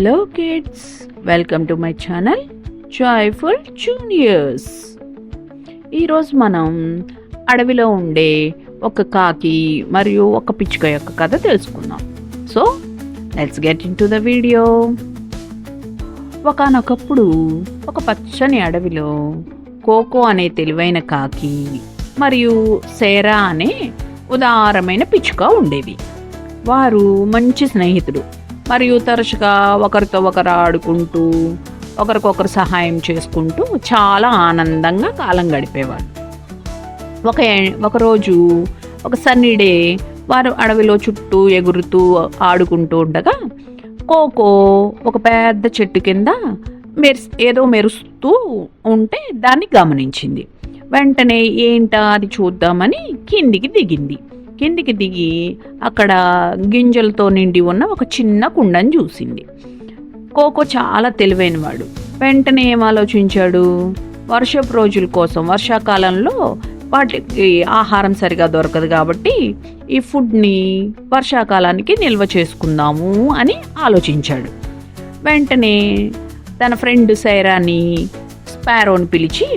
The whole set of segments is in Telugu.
Hello kids welcome to my channel joyful juniors ఈరోజు మనం అడవిలో ఉండే ఒక కాకి మరియు ఒక పిచ్చుక యొక్క కథ తెలుసుకుందాం. So let's get into the video ఒకనొకప్పుడు ఒక పచ్చని అడవిలో కోకో అనే తెలివైన కాకి మరియు సేరా అనే ఉదారమైన పిచ్చుక ఉండేవి. వారు మంచి స్నేహితుడు మరియు తరచుగా ఒకరితో ఒకరు ఆడుకుంటూ ఒకరికొకరు సహాయం చేసుకుంటూ చాలా ఆనందంగా కాలం గడిపేవారు. ఒక ఒకరోజు ఒక సన్నీ డే వారు అడవిలో చుట్టూ ఎగురుతూ ఆడుకుంటూ ఉండగా కోకో ఒక పెద్ద చెట్టు కింద మెరు ఏదో మెరుస్తూ ఉంటే దాన్ని గమనించింది. వెంటనే ఏంటా అది చూద్దామని కిందికి దిగింది. కిందికి దిగి అక్కడ గింజలతో నిండి ఉన్న ఒక చిన్న కుండని చూసింది. కోకో చాలా తెలివైనవాడు. వెంటనే ఏం ఆలోచించాడు? వర్షపు రోజుల కోసం వర్షాకాలంలో వాటికి ఆహారం సరిగా దొరకదు కాబట్టి ఈ ఫుడ్ని వర్షాకాలానికి నిల్వ చేసుకుందాము అని ఆలోచించాడు. వెంటనే తన ఫ్రెండ్ సైరాని స్పారోని పిలిచి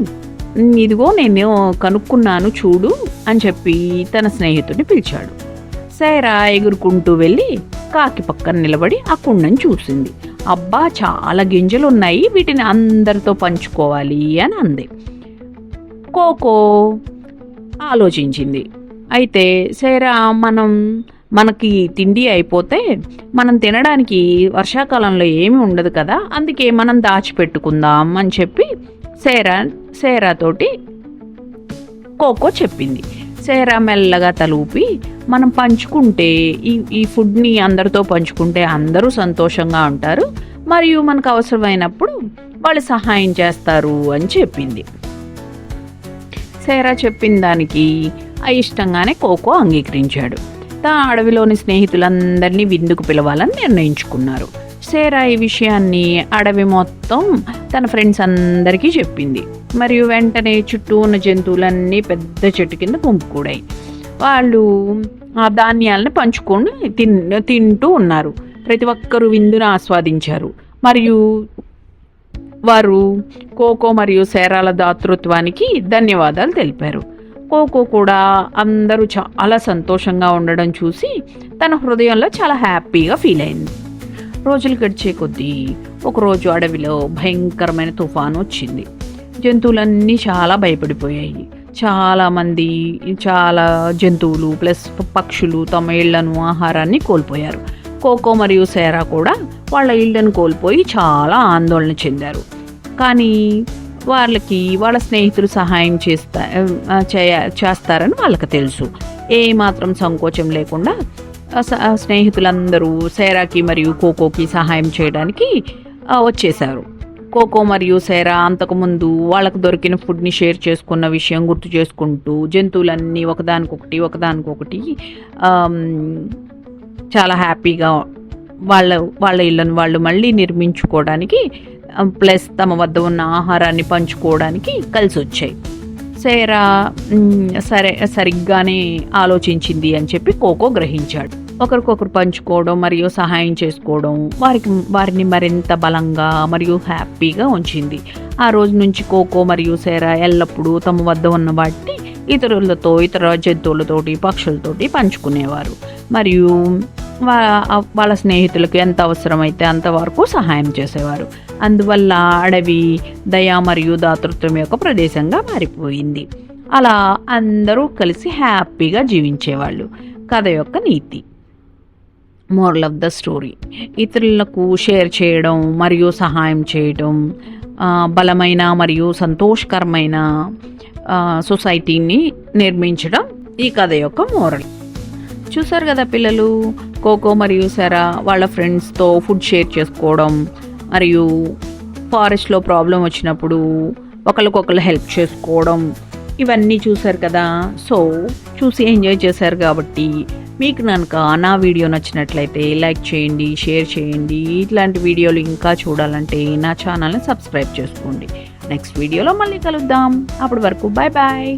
ఇదిగో నేను కనుక్కున్నాను చూడు అని చెప్పి తన స్నేహితుడిని పిలిచాడు. సైరా ఎగురుకుంటూ వెళ్ళి కాకి పక్కన నిలబడి ఆ కుండని చూసింది. అబ్బా చాలా గింజలు ఉన్నాయి వీటిని అందరితో పంచుకోవాలి అని అంది. కోకో ఆలోచించింది. అయితే సైరా మనం మనకి తిండి అయిపోతే మనం తినడానికి వర్షాకాలంలో ఏమి ఉండదు కదా అందుకే మనం దాచిపెట్టుకుందాం అని చెప్పి సేరా సేరాతోటి కోకో చెప్పింది. సేరా మెల్లగా తలూపి మనం పంచుకుంటే ఈ ఈ ఫుడ్ని అందరితో పంచుకుంటే అందరూ సంతోషంగా ఉంటారు. మరియు మనకు అవసరమైనప్పుడు వాళ్ళు సహాయం చేస్తారు అని చెప్పింది. సేరా చెప్పిన దానికి అయిష్టంగానే కోకో అంగీకరించాడు. తా అడవిలోని స్నేహితులందరినీ విందుకు పిలవాలని నిర్ణయించుకున్నారు. సేరా ఈ విషయాన్ని అడవి మొత్తం తన ఫ్రెండ్స్ అందరికీ చెప్పింది. మరియు వెంటనే చుట్టూ ఉన్న జంతువులన్నీ పెద్ద చెట్టు కింద గుంపుకూడాయి వాళ్ళు ఆ ధాన్యాలను పంచుకొని తిన్ తింటూ ఉన్నారు. ప్రతి ఒక్కరూ విందును ఆస్వాదించారు. మరియు వారు కోకో మరియు సేరాల దాతృత్వానికి ధన్యవాదాలు తెలిపారు. కోకో కూడా అందరూ చాలా సంతోషంగా ఉండడం చూసి తన హృదయంలో చాలా హ్యాపీగా ఫీల్ అయింది. రోజులు గడిచే కొద్దీ ఒకరోజు అడవిలో భయంకరమైన తుఫాను వచ్చింది. జంతువులన్నీ చాలా భయపడిపోయాయి. చాలామంది చాలా జంతువులు ప్లస్ పక్షులు తమ ఇళ్ళను ఆహారాన్ని కోల్పోయారు. కోకో మరియు సేరా కూడా వాళ్ళ ఇళ్ళను కోల్పోయి చాలా ఆందోళన చెందారు. కానీ వాళ్ళకి వాళ్ళ స్నేహితులు సహాయం చేస్తా చేయ చేస్తారని వాళ్ళకి తెలుసు. ఏమాత్రం సంకోచం లేకుండా స్నేహితులందరూ సేరాకి మరియు కోకోకి సహాయం చేయడానికి వచ్చేశారు. కోకో మరియు సేరా అంతకుముందు వాళ్ళకు దొరికిన ఫుడ్ని షేర్ చేసుకున్న విషయం గుర్తు చేసుకుంటూ జంతువులన్నీ ఒకదానికొకటి ఒకదానికొకటి చాలా హ్యాపీగా వాళ్ళ వాళ్ళ ఇళ్ళను వాళ్ళు మళ్ళీ నిర్మించుకోవడానికి ప్లస్ తమ వద్ద ఉన్న ఆహారాన్ని పంచుకోవడానికి కలిసి వచ్చాయి సేరా సరే సరిగ్గానే ఆలోచించింది అని చెప్పి కోకో గ్రహించాడు. ఒకరికొకరు పంచుకోవడం మరియు సహాయం చేసుకోవడం వారికి వారిని మరింత బలంగా మరియు హ్యాపీగా ఉంచింది. ఆ రోజు నుంచి కోకో మరియు సేరా ఎల్లప్పుడూ తమ వద్ద ఉన్న వాటిని ఇతరులతో ఇతర జంతువులతోటి పక్షులతోటి పంచుకునేవారు. మరియు వాళ్ళ స్నేహితులకు ఎంత అవసరమైతే అంతవరకు సహాయం చేసేవారు. అందువల్ల అడవి దయ మరియు దాతృత్వం యొక్క ప్రదేశంగా మారిపోయింది. అలా అందరూ కలిసి హ్యాపీగా జీవించేవాళ్ళు. కథ యొక్క నీతి. Moral of the story. ఇతరులకు షేర్ చేయడం మరియు సహాయం చేయడం బలమైన మరియు సంతోషకరమైన సొసైటీని నిర్మించడం ఈ కథ యొక్క మోరల్. చూసారు కదా పిల్లలు? కోకో మరియు సెరా వాళ్ళ ఫ్రెండ్స్తో ఫుడ్ షేర్ చేసుకోవడం మరియు ఫారెస్ట్లో ప్రాబ్లం వచ్చినప్పుడు ఒకరికొకరు హెల్ప్ చేసుకోవడం ఇవన్నీ చూసారు కదా? సో చూసి ఎంజాయ్ చేశారు కాబట్టి మీకు కనుక నా వీడియో నచ్చినట్లయితే లైక్ చేయండి షేర్ చేయండి. ఇట్లాంటి వీడియోలు ఇంకా చూడాలంటే నా ఛానల్ని సబ్స్క్రైబ్ చేసుకోండి. నెక్స్ట్ వీడియోలో మళ్ళీ కలుద్దాం. అప్పటి వరకు బాయ్ బాయ్